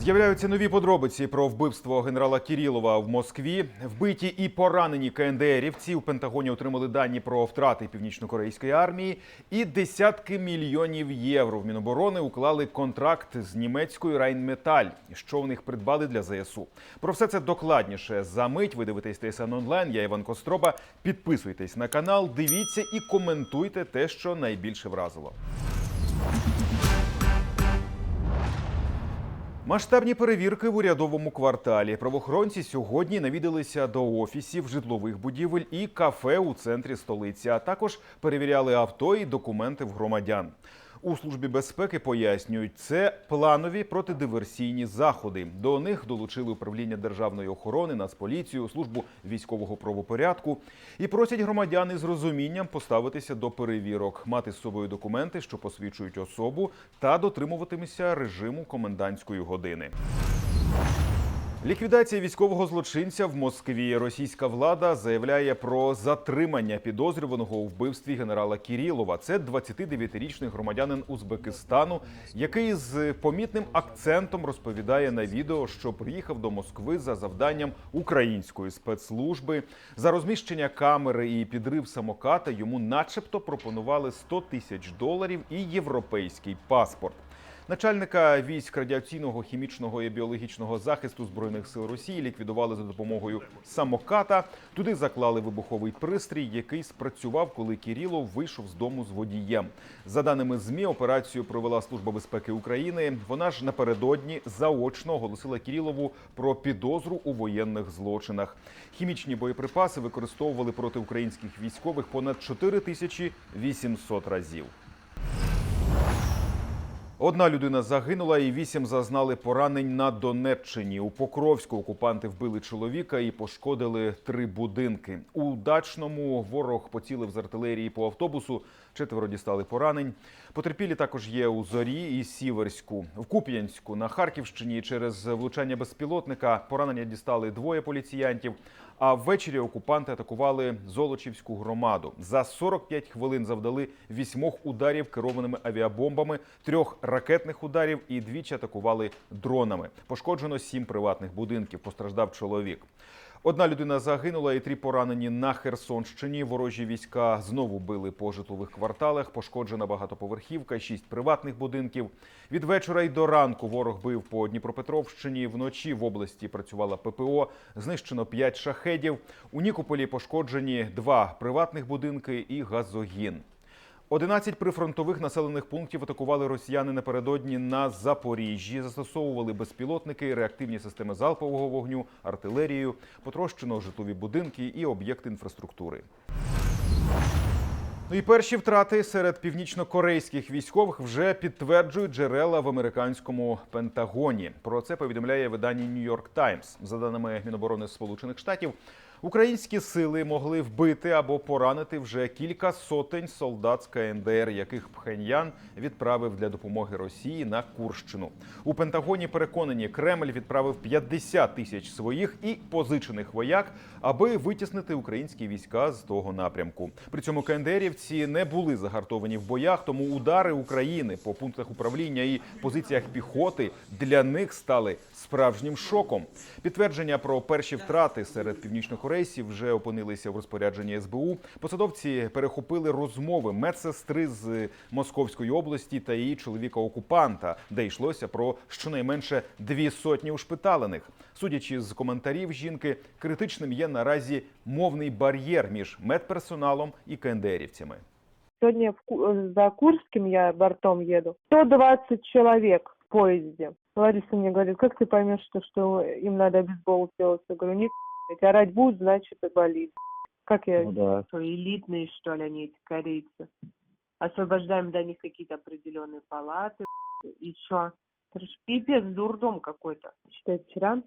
З'являються нові подробиці про вбивство генерала Кірілова в Москві. Вбиті і поранені КНДРівці у Пентагоні отримали дані про втрати північнокорейської армії. І десятки мільйонів євро в Міноборони уклали контракт з німецькою Райнметаль, що в них придбали для ЗСУ. Про все це докладніше за мить. Ви дивитесь ТСН онлайн. Я Іван Костроба. Підписуйтесь на канал, дивіться і коментуйте те, що найбільше вразило. Масштабні перевірки в урядовому кварталі. Правоохоронці сьогодні навідалися до офісів, житлових будівель і кафе у центрі столиці. А також перевіряли авто і документи в громадян. У службі безпеки пояснюють, це планові протидиверсійні заходи. До них долучили управління державної охорони, Нацполіцію, службу військового правопорядку і просять громадян із розумінням поставитися до перевірок, мати з собою документи, що посвідчують особу, та дотримуватимися режиму комендантської години. Ліквідація військового злочинця в Москві. Російська влада заявляє про затримання підозрюваного у вбивстві генерала Кірілова. Це 29-річний громадянин Узбекистану, який з помітним акцентом розповідає на відео, що приїхав до Москви за завданням української спецслужби. За розміщення камери і підрив самоката йому, начебто, пропонували 100 тисяч доларів і європейський паспорт. Начальника військ радіаційного, хімічного і біологічного захисту збройних сил Росії ліквідували за допомогою самоката. Туди заклали вибуховий пристрій, який спрацював, коли Кірілов вийшов з дому з водієм. За даними змі, операцію провела служба безпеки України. Вона ж напередодні заочно оголосила Кірілову про підозру у воєнних злочинах. Хімічні боєприпаси використовували проти українських військових понад 4800 разів. Одна людина загинула і вісім зазнали поранень на Донеччині. У Покровську окупанти вбили чоловіка і пошкодили три будинки. У дачному ворог поцілив з артилерії по автобусу. Четверо дістали поранень. Потерпілі також є у Зорі і Сіверську. В Куп'янську на Харківщині через влучання безпілотника поранення дістали двоє поліціянтів. А ввечері окупанти атакували Золочівську громаду. За 45 хвилин завдали вісьмох ударів керованими авіабомбами, трьох ракетних ударів і двічі атакували дронами. Пошкоджено сім приватних будинків. Постраждав чоловік. Одна людина загинула і три поранені на Херсонщині. Ворожі війська знову били по житлових кварталах. Пошкоджена багатоповерхівка, шість приватних будинків. Від вечора й до ранку ворог бив по Дніпропетровщині. Вночі в області працювала ППО. Знищено п'ять шахедів. У Нікополі пошкоджені два приватних будинки і газогін. 11 прифронтових населених пунктів атакували росіяни напередодні на Запоріжжі. Застосовували безпілотники, реактивні системи залпового вогню, артилерію, потрощено житлові будинки і об'єкти інфраструктури. Ну і перші втрати серед північнокорейських військових вже підтверджують джерела в американському Пентагоні. Про це повідомляє видання Нью-Йорк Таймс. За даними Міноборони Сполучених Штатів, українські сили могли вбити або поранити вже кілька сотень солдат з КНДР, яких Пхеньян відправив для допомоги Росії на Курщину. У Пентагоні переконані, Кремль відправив 50 тисяч своїх і позичених вояк, аби витіснити українські війська з того напрямку. При цьому КНДРівці не були загартовані в боях, тому удари України по пунктах управління і позиціях піхоти для них стали справжнім шоком. Підтвердження про перші втрати серед північнокорейців вже опинилися в розпорядженні СБУ. Посадовці перехопили розмови медсестри з Московської області та її чоловіка-окупанта, де йшлося про щонайменше дві сотні ушпиталених. Судячи з коментарів жінки, критичним є наразі мовний бар'єр між медперсоналом і КНДРівцями. Э, за Курским я бортом еду. 120 человек в поезде. Лариса мне говорит, как ты поймешь, что, что им надо бейсбол делать? Я говорю, нет, блядь, орать будут, значит и болит. Как я? Ну да. Что, элитные, что ли, они, эти корейцы? Освобождаем для них какие-то определенные палаты. И что? Это ж пипец, дурдом какой-то. Считай, вчера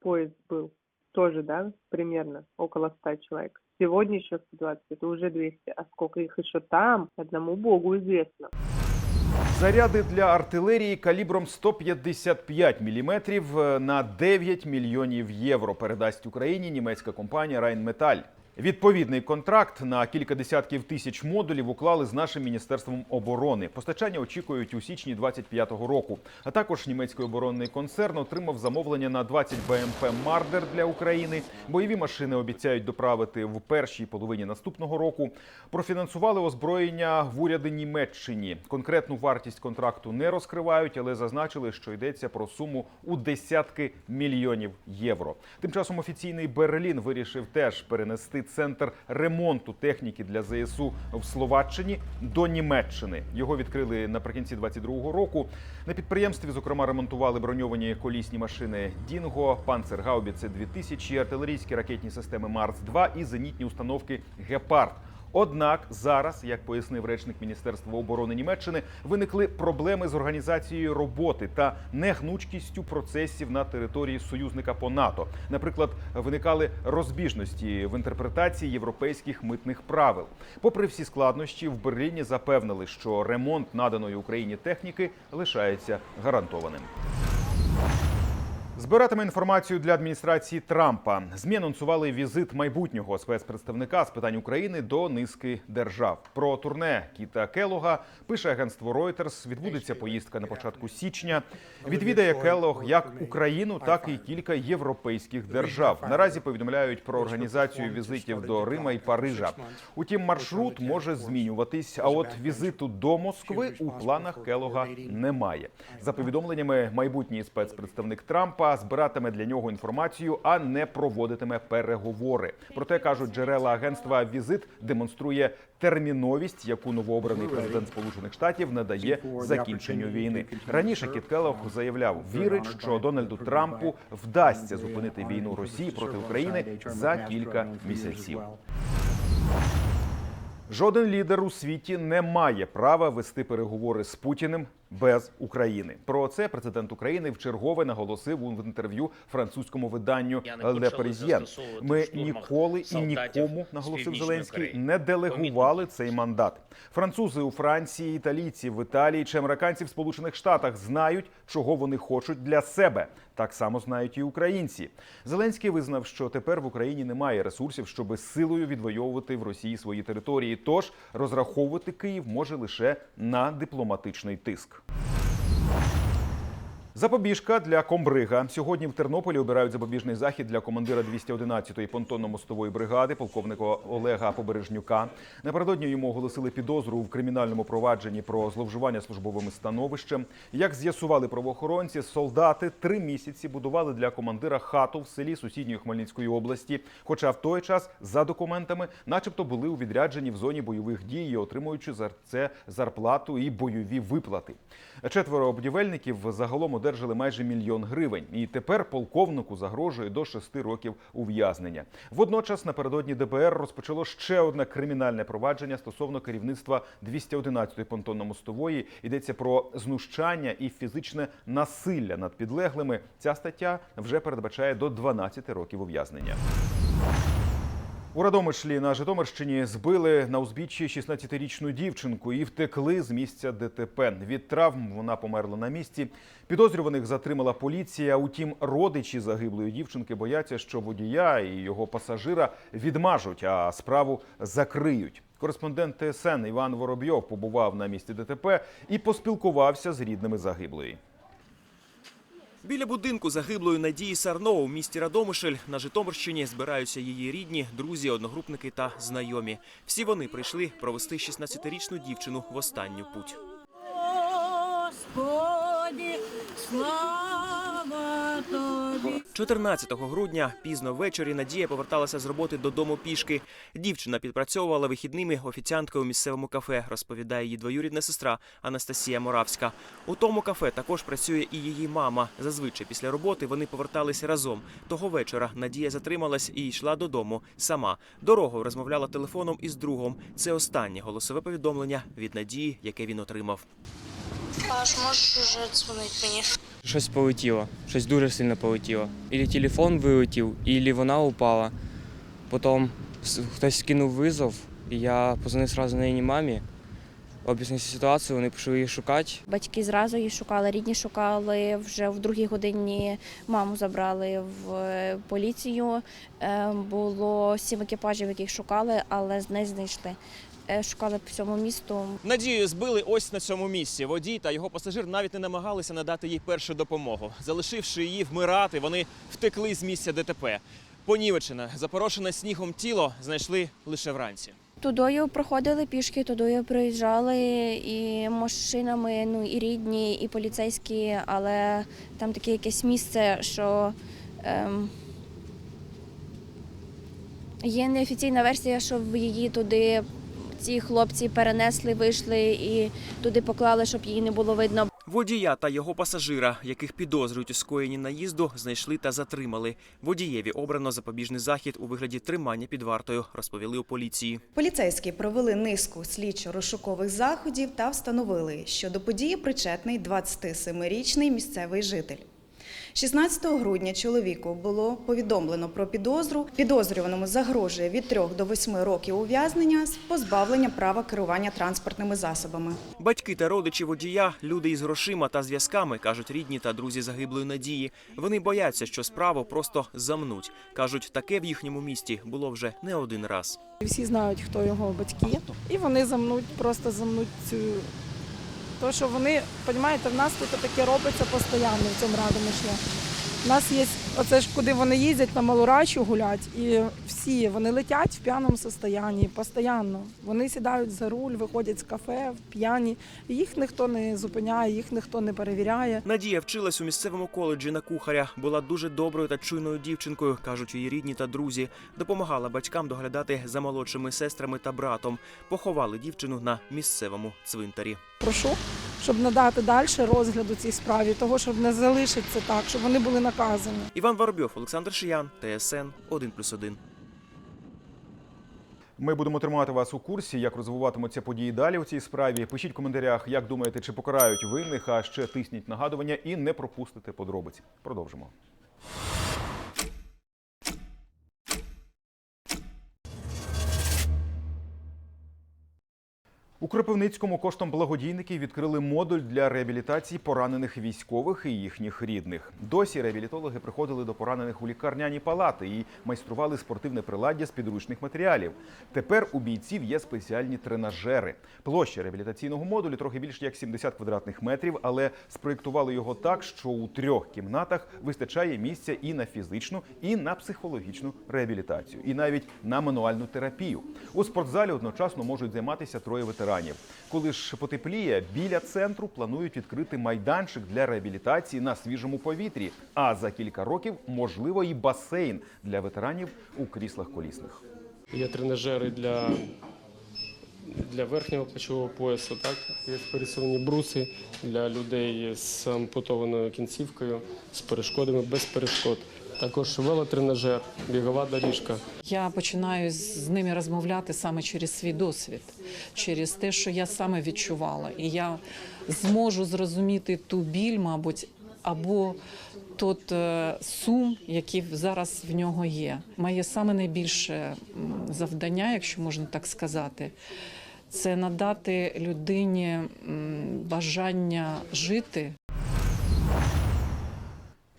поезд был. Тоже, да, примерно, около 100 человек. Сегодня еще 120, это уже 200. А сколько их еще там, одному богу известно. Заряди для артилерії калібром 155 мм на 9 мільйонів євро передасть Україні німецька компанія Rheinmetall. Відповідний контракт на кілька десятків тисяч модулів уклали з нашим міністерством оборони. Постачання очікують у січні 25-го року. А також німецький оборонний концерн отримав замовлення на 20 БМП Мардер для України. Бойові машини обіцяють доправити в першій половині наступного року. Профінансували озброєння в уряди Німеччині. Конкретну вартість контракту не розкривають, але зазначили, що йдеться про суму у десятки мільйонів євро. Тим часом офіційний Берлін вирішив теж перенести центр ремонту техніки для ЗСУ в Словаччині до Німеччини. Його відкрили наприкінці 22-го року. На підприємстві, зокрема, ремонтували броньовані колісні машини Дінго, Панцергаубіце 2000, артилерійські ракетні системи Марс 2 і зенітні установки Гепард. Однак зараз, як пояснив речник Міністерства оборони Німеччини, виникли проблеми з організацією роботи та негнучкістю процесів на території союзника по НАТО. Наприклад, виникали розбіжності в інтерпретації європейських митних правил. Попри всі складнощі, в Берліні запевнили, що ремонт наданої Україні техніки лишається гарантованим. Збиратиме інформацію для адміністрації Трампа. Змі анонсували візит майбутнього спецпредставника з питань України до низки держав. Про турне Кіта Келога пише агентство Reuters. Відбудеться поїздка на початку січня. Відвідає Келог як Україну, так і кілька європейських держав. Наразі повідомляють про організацію візитів до Рима і Парижа. Утім, маршрут може змінюватись. А от візиту до Москви у планах Келога немає. За повідомленнями, майбутній спецпредставник Трампа збиратиме для нього інформацію, а не проводитиме переговори. Проте кажуть джерела агентства, візит демонструє терміновість, яку новообраний президент Сполучених Штатів надає закінченню війни. Раніше Кіт Келлог заявляв, вірить, що Дональду Трампу вдасться зупинити війну Росії проти України за кілька місяців. Жоден лідер у світі не має права вести переговори з Путіним без України. Про це президент України вчергове наголосив у інтерв'ю французькому виданню Le Parisien. Ми ніколи і нікому наголосив Зеленський, не делегували цей мандат. Французи у Франції, італійці в Італії чи американці в Сполучених Штатах знають, чого вони хочуть для себе. Так само знають і українці. Зеленський визнав, що тепер в Україні немає ресурсів, щоби силою відвоювати в Росії свої території. Тож розраховувати Київ може лише на дипломатичний тиск. Público. Запобіжка для комбрига. Сьогодні в Тернополі обирають запобіжний захід для командира 211-ї понтонно-мостової бригади, полковника Олега Побережнюка. Напередодні йому оголосили підозру в кримінальному провадженні про зловживання службовим становищем. Як з'ясували правоохоронці, солдати три місяці будували для командира хату в селі сусідньої Хмельницької області. Хоча в той час за документами, начебто, були у відрядженні в зоні бойових дій, отримуючи за це зарплату і бойові виплати. Четверо будівельників загалом одержали майже мільйон гривень, і тепер полковнику загрожує до шести років ув'язнення. Водночас напередодні ДБР розпочало ще одне кримінальне провадження стосовно керівництва 211-ї понтонно-мостової. Йдеться про знущання і фізичне насилля над підлеглими. Ця стаття вже передбачає до 12 років ув'язнення. У Радомишлі на Житомирщині збили на узбіччі 16-річну дівчинку і втекли з місця ДТП. Від травм вона померла на місці. Підозрюваних затримала поліція. Утім, родичі загиблої дівчинки бояться, що водія і його пасажира відмажуть, а справу закриють. Кореспондент ТСН Іван Воробйов побував на місці ДТП і поспілкувався з рідними загиблої. Біля будинку загиблої Надії Сарно у місті Радомишль на Житомирщині збираються її рідні, друзі, одногрупники та знайомі. Всі вони прийшли провести 16-річну дівчину в останню путь. Господи, слава. 14 грудня пізно ввечері Надія поверталася з роботи додому пішки. Дівчина підпрацьовувала вихідними офіціанткою у місцевому кафе, розповідає її двоюрідна сестра Анастасія Моравська. У тому кафе також працює і її мама. Зазвичай після роботи вони поверталися разом. Того вечора Надія затрималась і йшла додому сама. Дорогою розмовляла телефоном із другом. Це останнє голосове повідомлення від Надії, яке він отримав. Паш, можеш уже дзвонити мені? Щось полетіло, щось дуже сильно полетіло. Ілі телефон вилетів, ілі вона упала. Потім хтось скинув визов, і я позвонив одразу на її мамі. об'яснив ситуацію, вони пішли їх шукати. Батьки зразу її шукали, рідні шукали. Вже в другій годині маму забрали в е, поліцію. Е, Було сім екіпажів, яких шукали, але не знайшли. Е, Шукали по всьому місту. Надію збили ось на цьому місці. Водій та його пасажир навіть не намагалися надати їй першу допомогу. Залишивши її вмирати, вони втекли з місця ДТП. Понівечене, запорошене снігом тіло знайшли лише вранці. Тудою проходили пішки, тудою приїжджали і машинами, ну і рідні, і поліцейські, але там таке якесь місце, що ем, є неофіційна версія, що в її туди ці хлопці перенесли, вийшли і туди поклали, щоб її не було видно. Водія та його пасажира, яких підозрюють у скоєнні наїзду, знайшли та затримали. Водієві обрано запобіжний захід у вигляді тримання під вартою, розповіли у поліції. Поліцейські провели низку слідчо-розшукових заходів та встановили, що до події причетний 27-річний місцевий житель. 16 грудня чоловіку було повідомлено про підозру. Підозрюваному загрожує від 3 до 8 років ув'язнення з позбавленням права керування транспортними засобами. Батьки та родичі водія, люди із грошима та зв'язками, кажуть рідні та друзі загиблої надії. Вони бояться, що справу просто замнуть. кажуть, таке в їхньому місті було вже не один раз. Всі знають, хто його батьки, і вони замнуть, просто замнуть цю. То, що вони, розумієте, в нас тут таке робиться постійно в цьому Радомишлі. У нас є оце ж куди вони їздять на Малорачу гулять, і всі вони летять в п'яному стані, постійно. Вони сідають за руль, виходять з кафе в п'яні. і Їх ніхто не зупиняє, їх ніхто не перевіряє. Надія вчилась у місцевому коледжі на кухаря. Була дуже доброю та чуйною дівчинкою, кажуть її рідні та друзі. Допомагала батькам доглядати за молодшими сестрами та братом. Поховали дівчину на місцевому цвинтарі. Прошу, щоб надати далі розгляду цій справі, того, щоб не залишиться так, щоб вони були наказані. Іван Воробйов, Олександр Шиян, ТСН 1+,1. Ми будемо тримати вас у курсі, як розвиватимуться події далі у цій справі. Пишіть в коментарях, як думаєте, чи покарають винних, а ще тисніть нагадування і не пропустите подробиці. Продовжимо. У Кропивницькому коштом благодійників відкрили модуль для реабілітації поранених військових і їхніх рідних. Досі реабілітологи приходили до поранених у лікарняні палати і майстрували спортивне приладдя з підручних матеріалів. Тепер у бійців є спеціальні тренажери. Площа реабілітаційного модулю трохи більше як 70 квадратних метрів, але спроєктували його так, що у трьох кімнатах вистачає місця і на фізичну, і на психологічну реабілітацію, і навіть на мануальну терапію. У спортзалі одночасно можуть займатися троє ветеранів. Коли ж потепліє, біля центру планують відкрити майданчик для реабілітації на свіжому повітрі. А за кілька років можливо і басейн для ветеранів у кріслах колісних. Є тренажери для, для верхнього плечового поясу, так? є пересувні бруси для людей з ампутованою кінцівкою, з перешкодами без перешкод. Також велотренажер, бігова доріжка. Я починаю з ними розмовляти саме через свій досвід, через те, що я саме відчувала, і я зможу зрозуміти ту біль, мабуть, або тот е, сум, який зараз в нього є. Моє саме найбільше завдання, якщо можна так сказати, це надати людині бажання жити.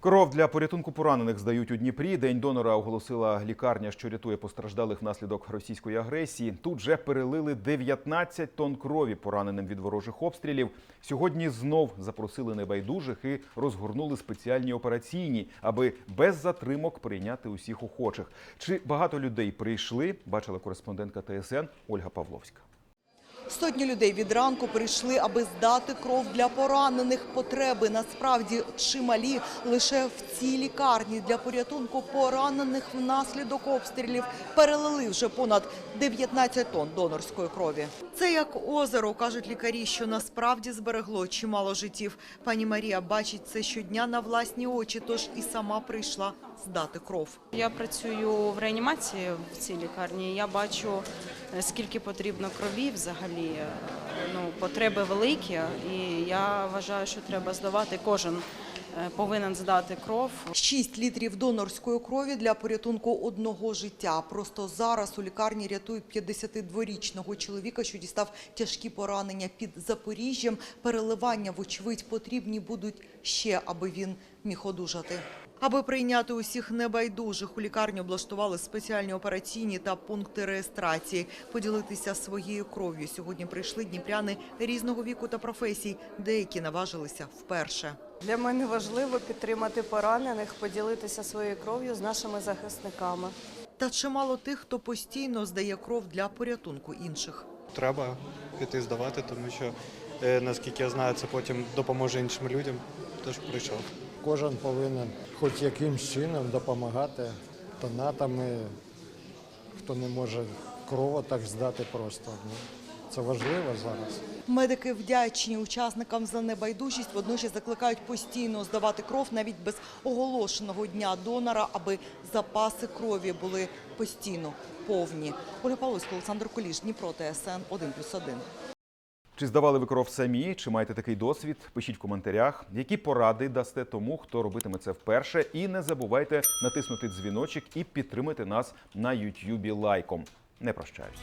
Кров для порятунку поранених здають у Дніпрі. День донора оголосила лікарня, що рятує постраждалих внаслідок російської агресії. Тут же перелили 19 тонн крові пораненим від ворожих обстрілів. Сьогодні знов запросили небайдужих і розгорнули спеціальні операційні, аби без затримок прийняти усіх охочих. Чи багато людей прийшли? Бачила кореспондентка ТСН Ольга Павловська. Сотні людей від ранку прийшли, аби здати кров для поранених. Потреби насправді чималі лише в цій лікарні для порятунку поранених внаслідок обстрілів перелили вже понад 19 тонн донорської крові. Це як озеро, кажуть лікарі, що насправді зберегло чимало життів. Пані Марія бачить це щодня на власні очі, тож і сама прийшла здати кров. Я працюю в реанімації в цій лікарні. Я бачу, е, скільки потрібно крові взагалі. Е, Ну, потреби великі, і я вважаю, що треба здавати кожен е, повинен здати кров. 6 літрів донорської крові для порятунку одного життя. Просто зараз у лікарні рятують 52-річного чоловіка, що дістав тяжкі поранення під Запоріжжям. Переливання, вочевидь, потрібні будуть ще, аби він міг одужати. Аби прийняти усіх небайдужих, у лікарні облаштували спеціальні операційні та пункти реєстрації. Поділитися своєю кров'ю сьогодні прийшли дніпряни різного віку та професій. Деякі наважилися вперше. Для мене важливо підтримати поранених, поділитися своєю кров'ю з нашими захисниками. Та чимало тих, хто постійно здає кров для порятунку інших. Треба піти здавати, тому що, е, наскільки я знаю, це потім допоможе іншим людям. Тож прийшов. Кожен повинен хоч якимсь чином допомагати донатами, хто не може кров так здати просто. Ну, Це важливо зараз. Медики вдячні учасникам за небайдужість, водночас закликають постійно здавати кров навіть без оголошеного дня донора, аби запаси крові були постійно повні. Оля Павловська, Олександр Коліш, Дніпро, ТСН 1+,1. Чи здавали ви кров самі? Чи маєте такий досвід? Пишіть в коментарях, які поради дасте тому, хто робитиме це вперше. І не забувайте натиснути дзвіночок і підтримати нас на Ютюбі лайком. Не прощаюсь.